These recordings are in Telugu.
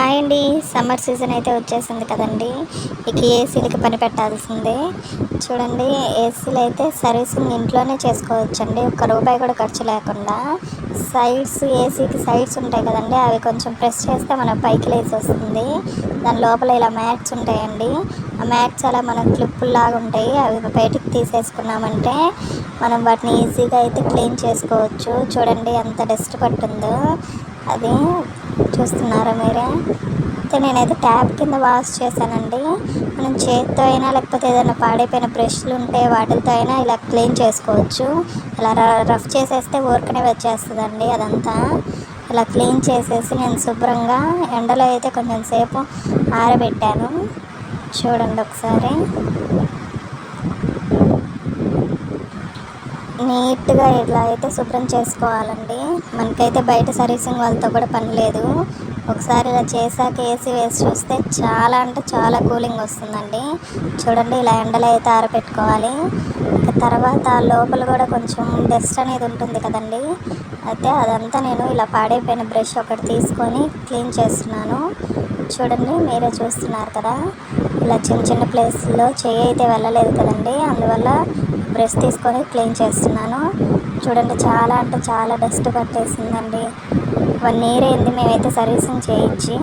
హాయ్ అండి. సమ్మర్ సీజన్ అయితే వచ్చేసింది కదండి. ఇక ఏసీలకి పని పెట్టాల్సిందే. చూడండి ఏసీలు అయితే సర్వీసింగ్ ఇంట్లోనే చేసుకోవచ్చండి. ఒక్క రూపాయి కూడా ఖర్చు లేకుండా. సైడ్స్ ఏసీకి సైడ్స్ ఉంటాయి కదండి. అవి కొంచెం ప్రెస్ చేస్తే మనం పైకి లేచి వస్తుంది దాని లోపల ఇలా మ్యాట్స్ ఉంటాయండి. ఆ మ్యాట్స్ అలా మన క్లిప్పుల్లాగా ఉంటాయి. అవి బయటికి తీసేసుకున్నామంటే మనం వాటిని ఈజీగా అయితే క్లీన్ చేసుకోవచ్చు. చూడండి ఎంత డస్ట్ పట్టుందో. అది చూస్తున్నారా మీరే? అయితే నేనైతే ట్యాప్ కింద వాష్ చేశానండి. మనం చేతితో అయినా లేకపోతే ఏదైనా పాడైపోయిన బ్రష్లు ఉంటే వాటితో అయినా ఇలా క్లీన్ చేసుకోవచ్చు. ఇలా రఫ్ చేసేస్తే ఊరికనే వచ్చేస్తుందండి అదంతా. ఇలా క్లీన్ చేసేసి నేను శుభ్రంగా ఎండలో అయితే కొంచెం సేపు ఆరబెట్టాను. చూడండి ఒకసారి. నీట్గా ఇట్లా అయితే శుభ్రం చేసుకోవాలండి. మనకైతే బయట సర్వీసింగ్ వాళ్ళతో కూడా పని లేదు. ఒకసారి ఇలా చేశాక ఏసీ వేసి చూస్తే చాలా అంటే చాలా కూలింగ్ వస్తుందండి. చూడండి ఇలా ఎండలో అయితే ఆరబెట్టుకోవాలి తర్వాత లోపల కూడా కొంచెం డస్ట్ అనేది ఉంటుంది కదండి. అయితే అదంతా నేను ఇలా పాడైపోయిన బ్రష్ ఒకటి తీసుకొని క్లీన్ చేస్తున్నాను. చూడండి మీరే చూస్తున్నారు కదా. ఇలా చిన్న చిన్న ప్లేస్లో చేయి అయితే వెళ్ళలేదు కదండి. అందువల్ల బ్రష్ తీసుకొని క్లీన్ చేస్తున్నాను. చూడండి చాలా అంటే చాలా డస్ట్ పట్టేసిందండి. వన్ ఇయర్ అయింది మేమైతే సర్వీసింగ్ చేయించి.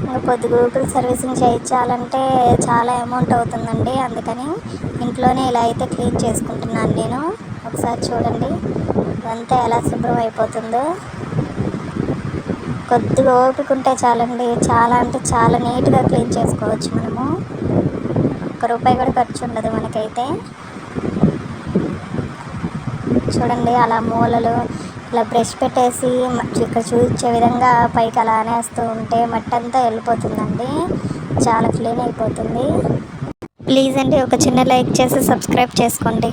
ఇంకా పొద్దు గూగుల్ సర్వీసింగ్ చేయించాలంటే చాలా అమౌంట్ అవుతుందండి. అందుకని ఇంట్లోనే ఇలా అయితే క్లీన్ చేసుకుంటున్నాను నేను. ఒకసారి చూడండి ఇదంతా ఎలా శుభ్రం అయిపోతుందో. కొద్దిగా ఓపిక ఉంటే చాలండి. చాలా అంటే చాలా నీట్గా క్లీన్ చేసుకోవచ్చు మనము. ఒక్క రూపాయి కూడా ఖర్చు ఉండదు మనకైతే. చూడండి అలా మూలలు ఇలా బ్రష్ పెట్టేసి ఇక్కడ చూపించే విధంగా పైకి అలా అనేస్తూ ఉంటే మట్టి అంతా వెళ్ళిపోతుందండి. చాలా క్లీన్ అయిపోతుంది. ప్లీజ్ అండి ఒక చిన్న లైక్ చేసి సబ్స్క్రైబ్ చేసుకోండి.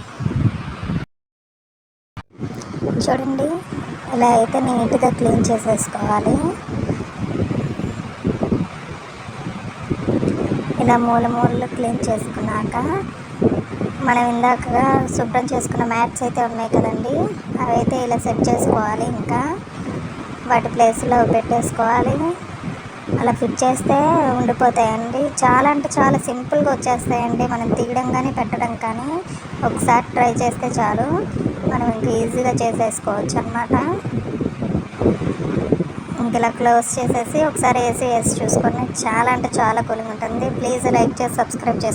చూడండి ఇలా అయితే నీట్గా క్లీన్ చేసేసుకోవాలి. ఇలా మూల మూలలు క్లీన్ చేసుకున్నాక మనం ఇందాక శుభ్రం చేసుకున్న మ్యాట్స్ అయితే ఉన్నాయి కదండి. అవైతే ఇలా సెట్ చేసుకోవాలి ఇంకా. వాటి ప్లేస్లో పెట్టేసుకోవాలి. అలా ఫిట్ చేస్తే ఉండిపోతాయండి. చాలా అంటే చాలా సింపుల్గా వచ్చేస్తాయండి. మనం తీయడం కానీ పెట్టడం కానీ. ఒకసారి ట్రై చేస్తే చాలు. మనం ఇంకా ఈజీగా చేసేసుకోవచ్చు అనమాట ఇంక ఇలా క్లోజ్ చేసేసి ఒకసారి వేసి వేసి చూసుకొని చాలా అంటే చాలా కూలింగ్ ఉంటుంది. ప్లీజ్ లైక్ చేసి సబ్స్క్రైబ్ చేసుకోండి